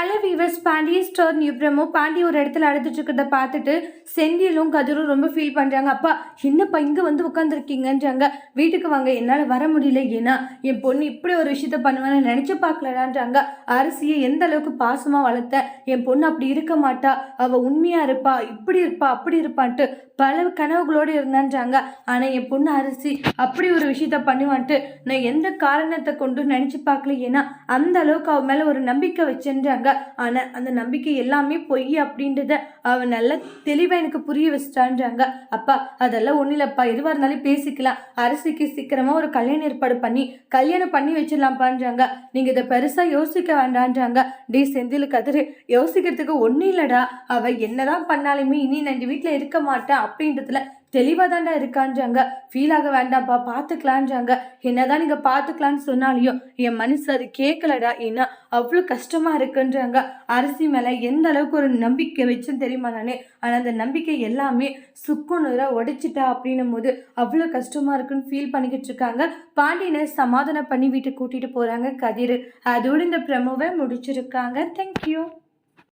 Hello viewers Pandiya store new promo Pandi ஒரு இடத்துல அழுதுட்டு இருக்கிறத பார்த்துட்டு செந்திலும் கதிரும் ரொம்ப ஃபீல் பண்ணுறாங்க அப்பா என்னப்பா இங்கே வந்து உட்காந்துருக்கீங்கன்றாங்க வீட்டுக்கு வாங்க என்னால் வர முடியல. ஏன்னா என் பொண்ணு இப்படி ஒரு விஷயத்த பண்ணுவேன்னு நினச்சி பார்க்கலடான்றாங்க. அரிசியை எந்த அளவுக்கு பாசமாக வளர்த்த? என் பொண்ணு அப்படி இருக்க மாட்டா. அவள் உண்மையாக இருப்பா. இப்படி இருப்பா அப்படி இருப்பான்ட்டு பல கனவுகளோடு இருந்தான்றாங்க. ஆனால் என் பொண்ணு அரிசி அப்படி ஒரு விஷயத்த பண்ணுவான்ட்டு நான் எந்த காரணத்தை கொண்டு நினச்சி பார்க்கல. ஏன்னா அந்த அளவுக்கு அவன் மேலே ஒரு நம்பிக்கை வச்சேன்றாங்க. ஆனால் அந்த நம்பிக்கை எல்லாமே பொய் அப்படின்றத அவன் நல்லா தெளிவாக எனக்கு புரிய வச்சிட்டான்றாங்க. அப்பா அதெல்லாம் ஒன்றும் இல்லைப்பா. எதுவாக இருந்தாலும் பேசிக்கலாம். அரிசிக்கு சீக்கிரமாக ஒரு கல்யாணம் ஏற்பாடு பண்ணி கல்யாணம் பண்ணி வச்சிடலாம்ப்பான்றாங்க. நீங்கள் இதை பெருசாக யோசிக்க வேண்டான்றாங்க டி செந்தில் கதிரு யோசிக்கிறதுக்கு ஒன்றும் இல்லைடா. அவள் என்னதான் பண்ணாலுமே இனி நான் இந்த வீட்டில் இருக்க மாட்டேன் அப்படின்றதுல தெளிவாக தாண்டா இருக்கான்றாங்க. ஃபீல் ஆக வேண்டாம்ப்பா பார்த்துக்கலான்றாங்க என்னதான் நீங்கள் பார்த்துக்கலான்னு சொன்னாலையும் என் மனசு அது கேட்கலடா ஏன்னா அவ்வளோ கஷ்டமாக இருக்குன்றாங்க. அரிசி மேலே எந்த அளவுக்கு ஒரு நம்பிக்கை வச்சுன்னு தெரியுமா நானே? ஆனால் அந்த நம்பிக்கை எல்லாமே சுக்குநூறாக உடைச்சிட்டா அப்படின்னும் போது அவ்வளோ கஷ்டமாக இருக்குன்னு ஃபீல் பண்ணிக்கிட்டு இருக்காங்க. பாண்டியனை சமாதானம் பண்ணி வீட்டுக்கு கூட்டிகிட்டு போகிறாங்க கதிர். அதோடு இந்த பிரமுவை முடிச்சிருக்காங்க. தேங்க்யூ